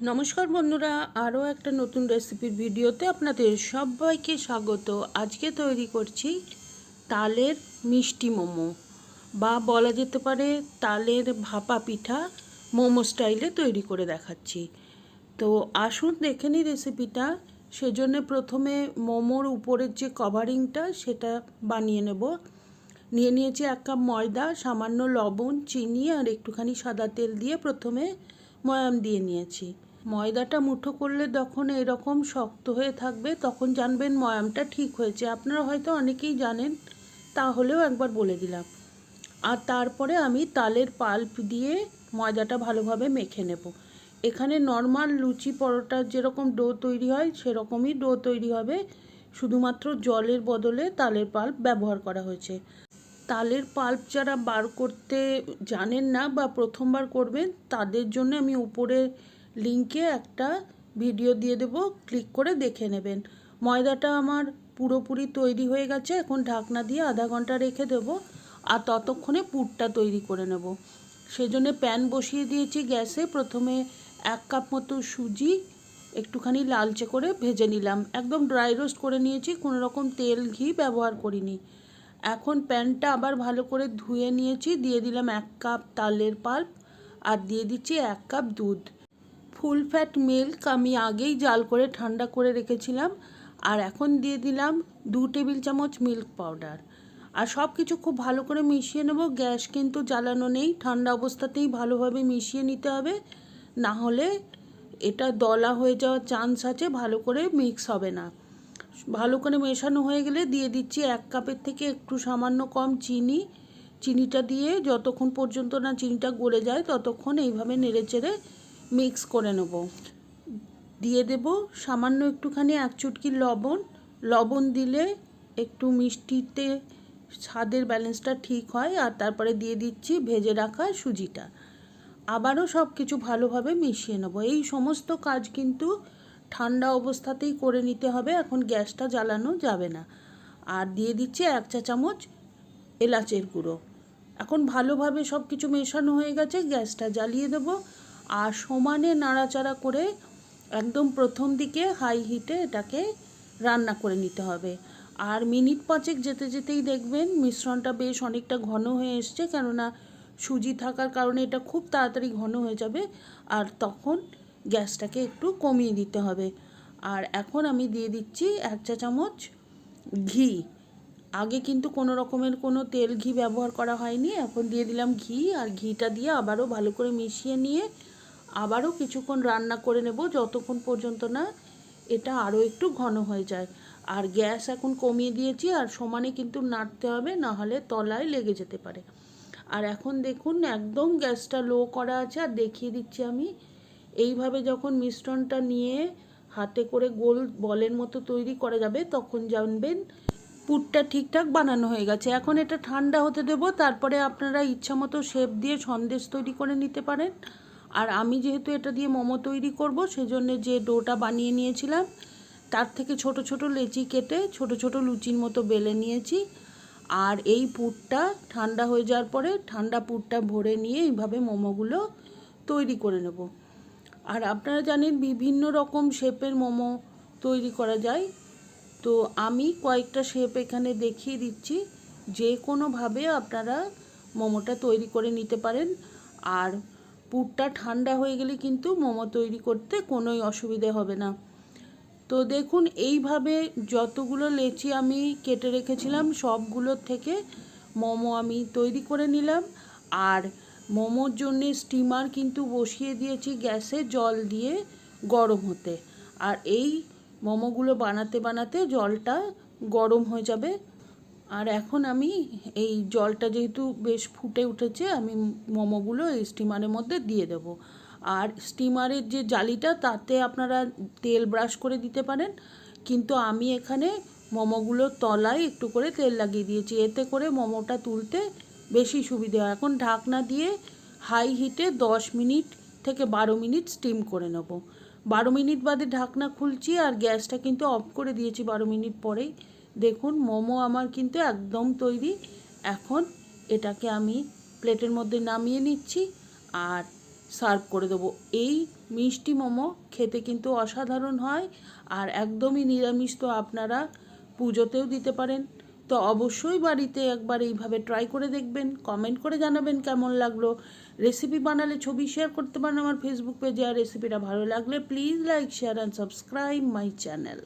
নমস্কার বন্ধুরা, আরও একটা নতুন রেসিপির ভিডিওতে আপনাদের সবাইকে স্বাগত। আজকে তৈরি করছি তালের মিষ্টি মোমো বা বলা যেতে পারে তালের ভাপা পিঠা মোমো স্টাইলে তৈরি করে দেখাচ্ছি। তো আসুন দেখে নিই রেসিপিটা। সেজন্য প্রথমে মোমোর উপরের যে কভারিংটা সেটা বানিয়ে নেব। নিয়ে নিয়েছি এক কাপ ময়দা, সামান্য লবণ, চিনি আর একটুখানি সাদা তেল দিয়ে প্রথমে ময়াম দিয়ে নিয়েছি। ময়দাটা মুঠো করলে যখন এরকম শক্ত হয়ে থাকবে, তখন জানবেন ময়ামটা ঠিক হয়েছে। আপনারা হয়তো অনেকেই জানেন, তাহলেও একবার বলে দিলাম। আর তারপরে আমি তালের পাল্প দিয়ে ময়দাটা ভালোভাবে মেখে নেব। এখানে নর্মাল লুচি পরোটার যেরকম ডো তৈরি হয়, সেরকমই ডো তৈরি হবে। শুধুমাত্র জলের বদলে তালের পাল্প ব্যবহার করা হয়েছে। তালের পাল্প যারা বার করতে জানেন না বা প্রথমবার করবেন, তাদের জন্য আমি উপরে লিঙ্কে একটা ভিডিও দিয়ে দেব, ক্লিক করে দেখে নেবেন। ময়দাটা আমার পুরোপুরি তৈরি হয়ে গেছে, এখন ঢাকনা দিয়ে আধা ঘণ্টা রেখে দেবো আর ততক্ষণে পুরটা তৈরি করে নেব। সেজন্য প্যান বসিয়ে দিয়েছি গ্যাসে, প্রথমে এক কাপ মতো সুজি, একটুখানি লালচে করে ভেজে নিলাম। একদম ড্রাই রোস্ট করে নিয়েছি, কোনো রকম তেল, ঘি ব্যবহার করিনি। এখন প্যানটা আবার ভালো করে ধুয়ে নিয়েছি, দিয়ে দিলাম এক কাপ তালের পাল্প আর দিয়ে দিচ্ছি এক কাপ দুধ। ফুল ফ্যাট মিল্ক আমি আগেই জাল করে ঠান্ডা করে রেখেছিলাম আর এখন দিয়ে দিলাম দু টেবিল চামচ মিল্ক পাউডার। আর সব কিছু খুব ভালো করে মিশিয়ে নেব, গ্যাস কিন্তু জ্বালানো নেই, ঠান্ডা অবস্থাতেই ভালোভাবে মিশিয়ে নিতে হবে। না হলে এটা দলা হয়ে যাওয়ার চান্স আছে, ভালো করে মিক্স হবে না। ভালো করে মেশানো হয়ে গেলে দিয়ে দিচ্ছি এক কাপের থেকে একটু সামান্য কম চিনি। চিনিটা দিয়ে যতক্ষণ পর্যন্ত না চিনিটা গলে যায়, ততক্ষণ এইভাবে নেড়ে চেড়ে মিক্স করে নেব। দিয়ে দেব সামান্য একটুখানি এক চুটকি লবণ। লবণ দিলে একটু মিষ্টিতে স্বাদের ব্যালেন্সটা ঠিক হয় আর তারপরে দিয়ে দিচ্ছি ভেজে রাখা সুজিটা। আবারও সব কিছু ভালোভাবে মিশিয়ে নেব। এই সমস্ত কাজ কিন্তু ঠান্ডা অবস্থাতেই করে নিতে হবে, এখন গ্যাসটা জ্বালানো যাবে না। আর দিয়ে দিচ্ছি এক চা চামচ এলাচের গুঁড়ো। এখন ভালোভাবে সব কিছু মেশানো হয়ে গেছে, গ্যাসটা জ্বালিয়ে দেবো। আর সমানে নাড়াচাড়া করে একদম প্রথম দিকে হাই হিটে এটাকে রান্না করে নিতে হবে। আর মিনিট পাঁচেক যেতে যেতেই দেখবেন মিশ্রণটা বেশ অনেকটা ঘন হয়ে এসছে, কেননা সুজি থাকার কারণে এটা খুব তাড়াতাড়ি ঘন হয়ে যাবে আর তখন গ্যাসটাকে একটু কমিয়ে দিতে হবে। আর এখন আমি দিয়ে দিচ্ছি এক চা চামচ ঘি। আগে কিন্তু কোনো রকমের কোনো তেল ঘি ব্যবহার করা হয়নি, এখন দিয়ে দিলাম ঘি আর ঘিটা দিয়ে আবারও ভালো করে মিশিয়ে নিয়ে আবারও কিছুক্ষণ রান্না করে নেব, যতক্ষণ পর্যন্ত না এটা আরও একটু ঘন হয়ে যায়। আর গ্যাস এখন কমিয়ে দিয়েছি, আর সমানে কিন্তু নাড়তে হবে, না হলে তলায় লেগে যেতে পারে। আর এখন দেখুন, একদম গ্যাসটা লো করা আছে, আর দেখিয়ে দিচ্ছি আমি। এইভাবে যখন মিশ্রণটা নিয়ে হাতে করে গোল বলের মতো তৈরি করা যাবে, তখন জানবেন পুরটা ঠিকঠাক বানানো হয়ে গেছে। এখন এটা ঠান্ডা হতে দেব, তারপরে আপনারা ইচ্ছা মতো শেপ দিয়ে সন্দেশ তৈরি করে নিতে পারেন। আর আমি যেহেতু এটা দিয়ে মোমো তৈরি করব, সেজন্য যে ডোটা বানিয়ে নিয়েছিলাম, তার থেকে ছোট ছোট লেচি কেটে ছোট ছোট লুচির মতো বেলে নিয়েছি। আর এই পুরটা ঠান্ডা হয়ে যাওয়ার পরে ঠান্ডা পুরটা ভরে নিয়ে এইভাবে মোমোগুলো তৈরি করে নেব। আর আপনারা জানেন বিভিন্ন রকম শেপের মোমো তৈরি করা যায়। তো আমি কয়েকটা শেপ এখানে দেখিয়ে দিচ্ছি। যে কোনোভাবে আপনারা মোমোটা তৈরি করে নিতে পারেন। আর পুরটা ঠান্ডা হয়ে গেলে কিন্তু মোমো তৈরি করতে কোনোই অসুবিধে হবে না। তো দেখুন, এইভাবে যতগুলো লেচি আমি কেটে রেখেছিলাম সবগুলোর থেকে মোমো আমি তৈরি করে নিলাম। আর মোমোর জন্য স্টিমার কিন্তু বসিয়ে দিয়েছি গ্যাসে জল দিয়ে গরম হতে। আর এই মোমোগুলো বানাতে বানাতে জলটা গরম হয়ে যাবে। আর এখন আমি এই জলটা যেহেতু বেশ ফুটে উঠেছে, আমি মোমোগুলো এই স্টিমারের মধ্যে দিয়ে দেব। আর স্টিমারের যে জালিটা, তাতে আপনারা তেল ব্রাশ করে দিতে পারেন। কিন্তু আমি এখানে মোমোগুলোর তলায় একটু করে তেল লাগিয়ে দিয়েছি। এতে করে মোমোটা তুলতে বেশি সুবিধে হয়। এখন ঢাকনা দিয়ে হাই হিটে দশ মিনিট থেকে বারো মিনিট স্টিম করে নেব। বারো মিনিট বাদে ঢাকনা খুলছি আর গ্যাসটা কিন্তু অফ করে দিয়েছি বারো মিনিট পরেই। দেখুন, মোমো আমার কিন্তু একদম তৈরি। এখন এটাকে আমি প্লেটের মধ্যে নামিয়ে নিচ্ছি আর সার্ভ করে দেবো। এই মিষ্টি মোমো খেতে কিন্তু অসাধারণ হয় আর একদমই নিরামিষ তো আপনারা পুজোতেও দিতে পারেন। তো অবশ্যই বাড়িতে একবার এইভাবে ট্রাই করে দেখবেন, কমেন্ট করে জানাবেন কেমন লাগল। রেসিপি বানালে ছবি শেয়ার করতে পারেন আমার ফেসবুক পেজে। আর রেসিপিটা ভালো লাগলে please like, share and subscribe my channel